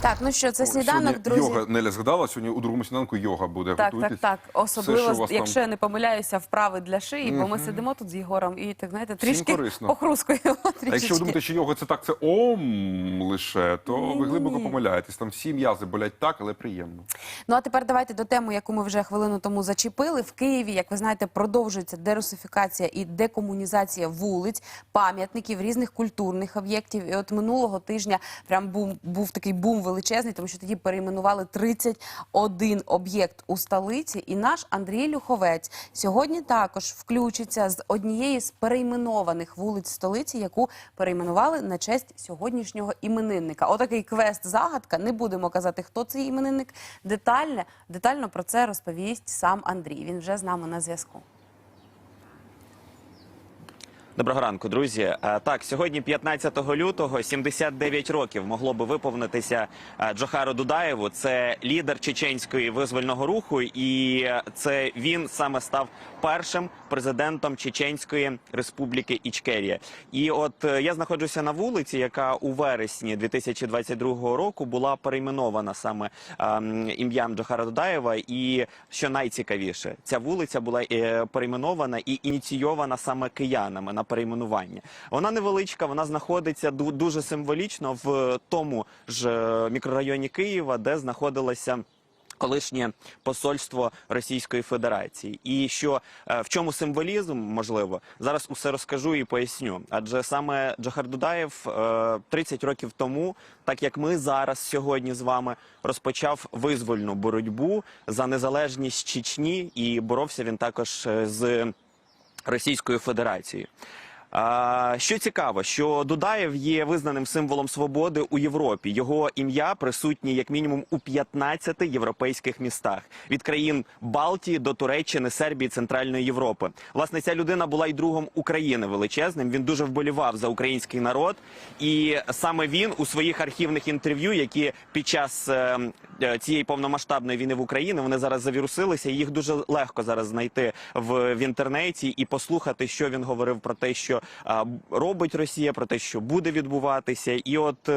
Так, ну що, це сніданок, друзі. Йога Неля згадала, сьогодні у другому сніданку йога буде. Так, так, Готуйтесь. так. Все, Особливо, що у вас якщо там. я не помиляюся, вправи для шиї, бо ми сидимо тут з Єгором і так знаєте, трішки корисно. похрускуємо. А якщо ви трішечки. думаєте, що йога це так, це ом лише, то ви Ні-ні-ні. глибоко помиляєтесь. Там всі м'язи болять так, але приємно. Ну а тепер давайте до теми, яку ми вже хвилину тому зачепили. В Києві, як ви знаєте, продовжується дерусифікація і декомунізація вулиць, пам'ятників, різних культурних об'єктів. І от минулого тижня прям був, був такий бум величезний, тому що тоді перейменували 31 об'єкт у столиці. І наш Андрій Люховець сьогодні також включиться з однієї з перейменованих вулиць столиці, яку перейменували на честь сьогоднішнього іменинника. Отакий квест загадка. Не будемо казати, хто цей іменинник. Детальне, детально про це розповість сам Андрій. Він вже з нами на зв'язку. Доброго ранку, друзі. Е, Так, сьогодні, 15 лютого, 79 років могло би виповнитися е, Джохару Дудаєву. Це лідер чеченської визвольного руху, і е, це він саме став першим президентом Чеченської республіки Ічкерія. І от я знаходжуся на вулиці, яка у вересні 2022 року була перейменована саме ем, ім'ям Джохара Дудаєва. І що найцікавіше, ця вулиця була перейменована і ініційована саме киянами на перейменування. Вона невеличка, вона знаходиться ду- дуже символічно в тому ж е, мікрорайоні Києва, де знаходилася. Колишнє посольство Російської Федерації, і що е, в чому символізм можливо зараз усе розкажу і поясню. Адже саме Джохар Дудаєв е, 30 років тому, так як ми зараз сьогодні з вами розпочав визвольну боротьбу за незалежність Чечні, і боровся він також е, з Російською Федерацією. Що цікаво, що Дудаєв є визнаним символом свободи у Європі. Його ім'я присутнє як мінімум у 15 європейських містах від країн Балтії до Туреччини, Сербії, Центральної Європи. Власне, ця людина була й другом України величезним. Він дуже вболівав за український народ, і саме він у своїх архівних інтерв'ю, які під час е, е, цієї повномасштабної війни в Україні вони зараз завірусилися. Їх дуже легко зараз знайти в, в інтернеті і послухати, що він говорив про те, що а, робить Росія, про те, що буде відбуватися, і от.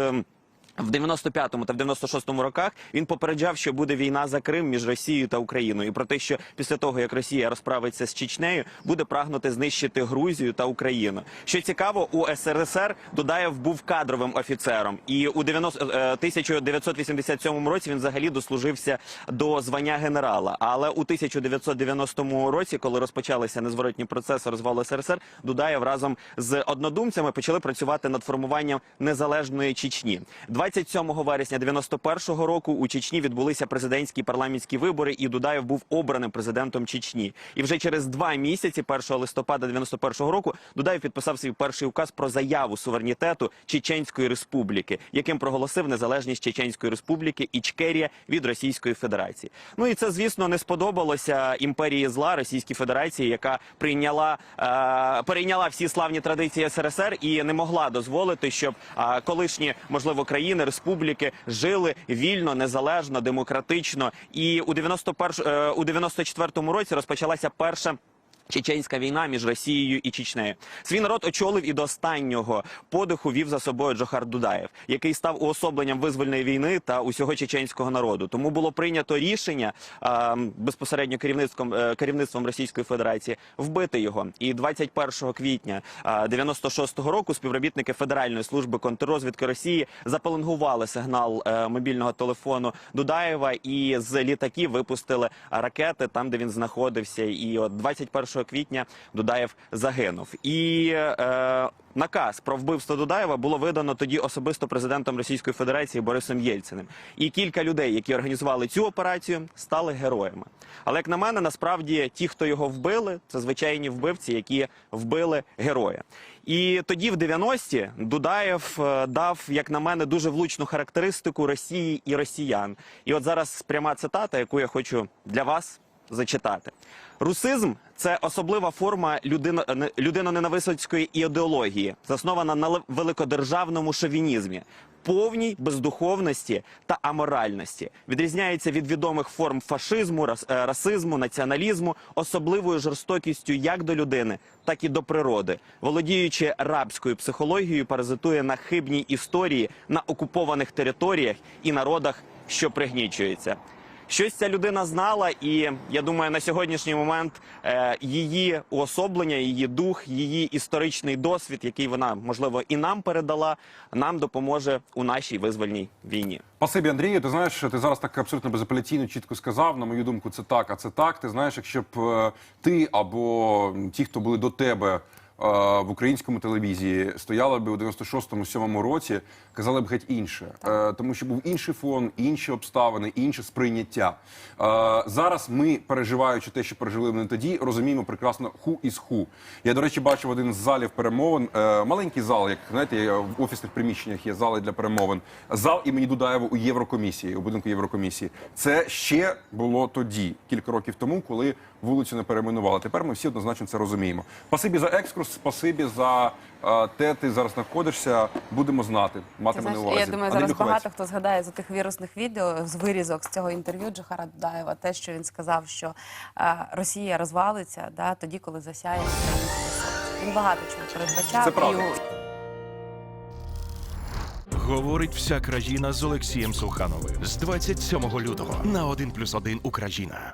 В 95-му та в 96-му роках він попереджав, що буде війна за Крим між Росією та Україною, і про те, що після того як Росія розправиться з Чечнею, буде прагнути знищити Грузію та Україну. Що цікаво, у СРСР Дудаєв був кадровим офіцером, і у 90, е, 1987 році він взагалі дослужився до звання генерала. Але у 1990 році, коли розпочалися незворотні процеси розвалу СРСР, Дудаєв разом з однодумцями почали працювати над формуванням незалежної Чечні. 27 вересня 91 року у Чечні відбулися президентські парламентські вибори, і Дудаєв був обраним президентом Чечні. І вже через два місяці, 1 листопада 91 року, Дудаєв підписав свій перший указ про заяву суверенітету Чеченської республіки, яким проголосив незалежність Чеченської республіки Ічкерія від Російської Федерації. Ну і це, звісно, не сподобалося імперії зла Російській Федерації, яка прийняла е, перейняла всі славні традиції СРСР і не могла дозволити, щоб е, колишні можливо країни, республіки жили вільно, незалежно, демократично. І у 91, е, у 94 році розпочалася перша. Чеченська війна між Росією і Чечнею. Свій народ очолив і до останнього подиху вів за собою Джохар Дудаєв, який став уособленням визвольної війни та усього чеченського народу. Тому було прийнято рішення безпосередньо керівництвом е, керівництвом Російської Федерації вбити його. І 21 квітня а, 96-го року співробітники Федеральної служби контррозвідки Росії запеленгували сигнал е, мобільного телефону Дудаєва і з літаків випустили ракети там, де він знаходився. І от 21 квітня Дудаєв загинув. І е, наказ про вбивство Дудаєва було видано тоді особисто президентом Російської Федерації Борисом Єльциним. І кілька людей, які організували цю операцію, стали героями. Але як на мене, насправді ті, хто його вбили, це звичайні вбивці, які вбили героя. І тоді, в 90-ті, Дудаєв е, дав, як на мене, дуже влучну характеристику Росії і росіян. І от зараз пряма цитата, яку я хочу для вас зачитати. Русизм це особлива форма людино, не- людиноненависницької ідеології, заснована на великодержавному шовінізмі. повній бездуховності та аморальності. Відрізняється від відомих форм фашизму, е, расизму, націоналізму, особливою жорстокістю як до людини, так і до природи. Володіючи рабською психологією, паразитує на хибній історії на окупованих територіях і народах, що пригнічуються. Щось ця людина знала, і я думаю, на сьогоднішній момент е, її уособлення, її дух, її історичний досвід, який вона можливо і нам передала, нам допоможе у нашій визвольній війні. Спасибі, Андрію. Ти знаєш, ти зараз так абсолютно безапеляційно чітко сказав. На мою думку, це так, а це так. Ти знаєш, якщо б е, ти або ті, хто були до тебе в українському телевізії, стояли б у 96-му, 7-му році, казали б геть інше. Е, Тому що був інший фон, інші обставини, інше сприйняття. Е, Зараз ми, переживаючи те, що пережили вони тоді, розуміємо прекрасно ху із ху. Я, до речі, бачив один з залів перемовин. е, Маленький зал, як знаєте, в офісних приміщеннях є зали для перемовин. Зал імені Дудаєва у Єврокомісії, у будинку Єврокомісії. Це ще було тоді, кілька років тому, коли вулицю не перейменували. Тепер ми всі однозначно це розуміємо. Спасибі за екскурс, спасибі за е, те, ти зараз знаходишся. Будемо знати, матиме на увазі. я думаю, зараз багато хто згадає з тих вірусних відео з вирізок з цього інтерв'ю Джохара Дудаєва, те, що він сказав, що е, Росія розвалиться да, тоді, коли засяє. Він багато чого передбачав. Це правда. Говорить вся країна з Олексієм Сухановим з 27 лютого на 1+,1 Україна.